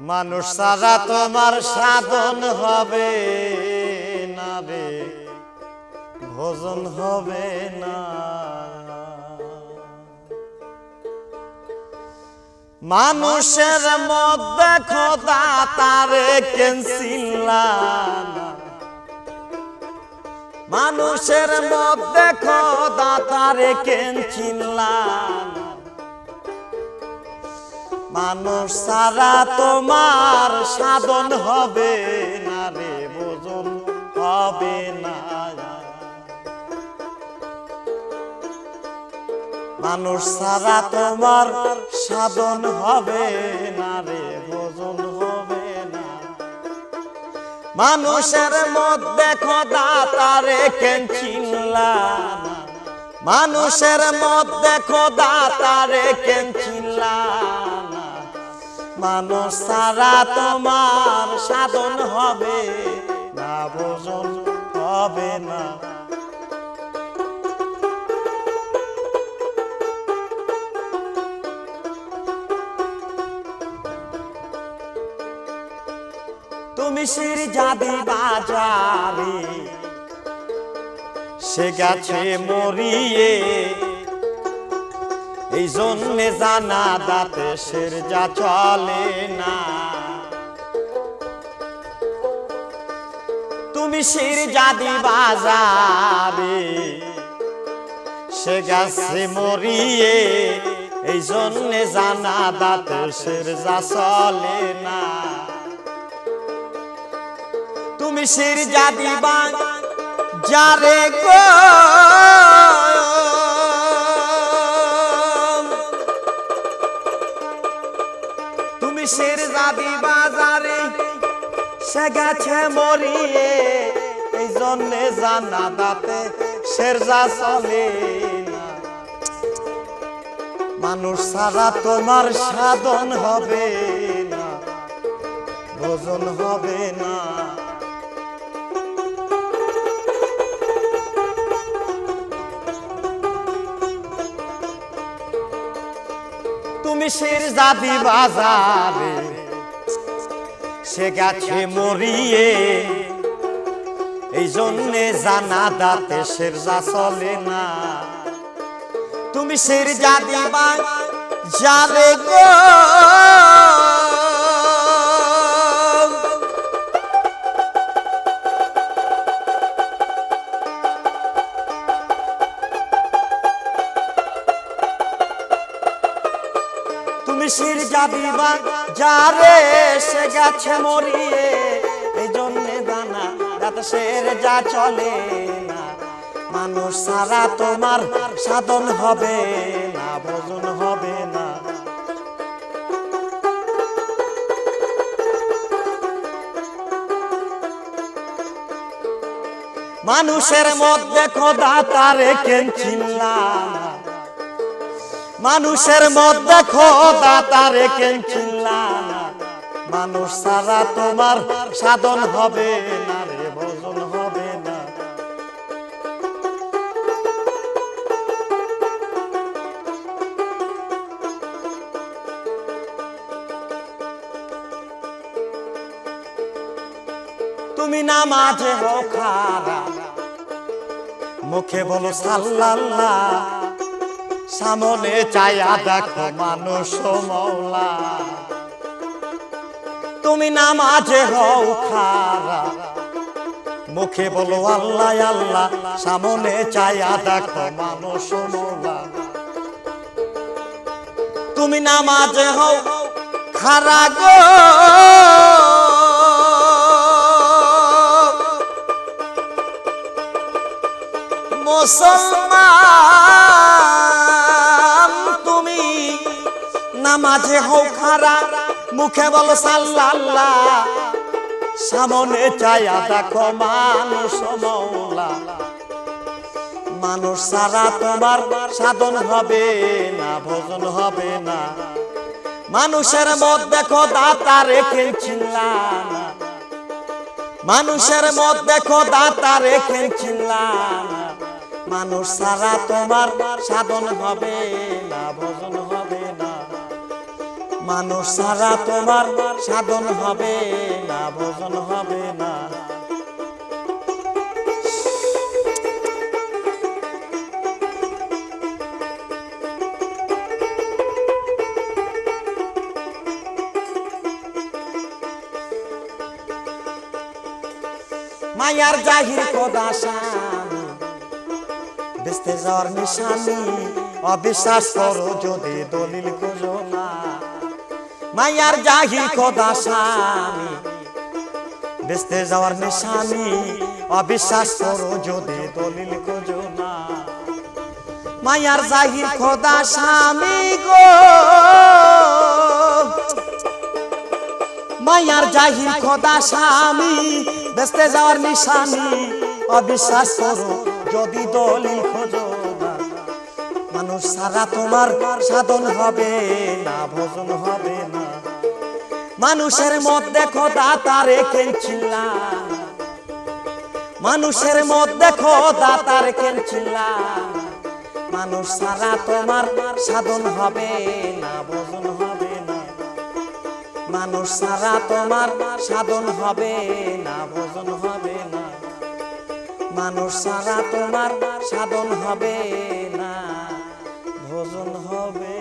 মানুষ সারা তোমার সাধন হবে না রে। ভোজন হবে না। মানুষের মধ্যে খোদা তারে কেনসিল্লা মানুষের মধ্যে খোদা তারে কেনছিল্লা মানুষ সারা তোমার সাধন হবে না রে বোজন হবে না। মানুষ সারা তোমার সাধন হবে মানুষের মধ্যে খোদা তারে কেন চিনলা মানুষের মধ্যে খোদা তারে কেন চিনলা মানুষ সারা তোমার সাধন হবে না ভোজন হবে না। তুমি শির জাদি বাজারে। সে গেছে মরিয়ে। এই জন্যে জানা দাতে সের যা চলে না। তুমি শির জাদি বাজারে। সে গেছে মরিয়ে। এই জন্যে জানা দাতে সের যা চলে না। তুমি শির জাদি বাং যারে গো? তুমি শির জাদি বাজারে সে গেছে মরিয়ে, এই জন্যে জানা দাতে শের যা চলে মানুষ সারা তোমার সাধন হবে না, ভোজন হবে না। তুমি শের জাদি বাজারে। সে গেছে মরিয়ে এই জন্যে জানা দাতে শের যা চলে না। তুমি শের জাদি যাবে গো। তুমি যাবি বা যারে সে গেছে মরিয়ে এই জন্যে দানা রাত শের যা চলে না। মানুষ সারা তোমার সাধন হবে না, ভোজন হবে না। মানুষের মধ্যে খোদা তারে কেন চিনলা না মানুষের মত খোদা তারে কেন চিনলা না? মানুষ সারা তোমার সাধন হবে না রে, ভোজন হবে না। তুমি নামাজে হো খারা মুখে বলো সাল্লাল্লাহ। সামনে চায়া দেখো মানুষ মৌলা। তুমি নামাজে হও খারা। মুখে বলো আল্লাহ আল্লাহ, সামনে চায়া দেখো মানুষ মৌলা। তুমি নামাজে হও খারা গো। মুসলমান নামাজে হও খারা, মুখে বলো সাল্লাল্লাহ। সামনে চায়া দেখো মানুষ মৌলা মানুষ সারা তোমার সাধন হবে না, ভোজন হবে না। মানুষের মধ্যে দেখো তারে খেলছিলা না। মানুষের মধ্যে খোদা তারে খেলছিলা না। মানুষ ছাড়া তোমার সাধন হবে না, ভোজন হবে মানুষ ছাড়া তোমার সাধন হবে না, ভোজন হবে না। মায়ার জাহির কদাসানি বেসতে যাওয়ার নিশানি অবিশ্বাস করো যদি দলিল খুঁজো। মায়ার জাহির কদাসানি বেসতে যাওয়ার নিশানি অবিশ্বাস করো যদি দলিল খুঁজো না। মায়ার জাহির খোদা স্বামী গো। মায়ার জাহির খোদা স্বামী বেসতে যাওয়ার নিশানি অবিশ্বাস করো যদি দলিল খোঁজো মানুষ সারা তোমার সাধন হবে না, ভোজন হবে না। মানুষের মধ্যে খোদা তারে কেনছিলা মানুষের মধ্যে খোদা তার কেনছিলা মানুষ সারা তোমার সাধন হবে না, ভোজন হবে না। মানুষ সারা তোমার সাধন হবে না, ভোজন হবে না। মানুষ সারা তোমার সাধন হবে না, ভোজন হবে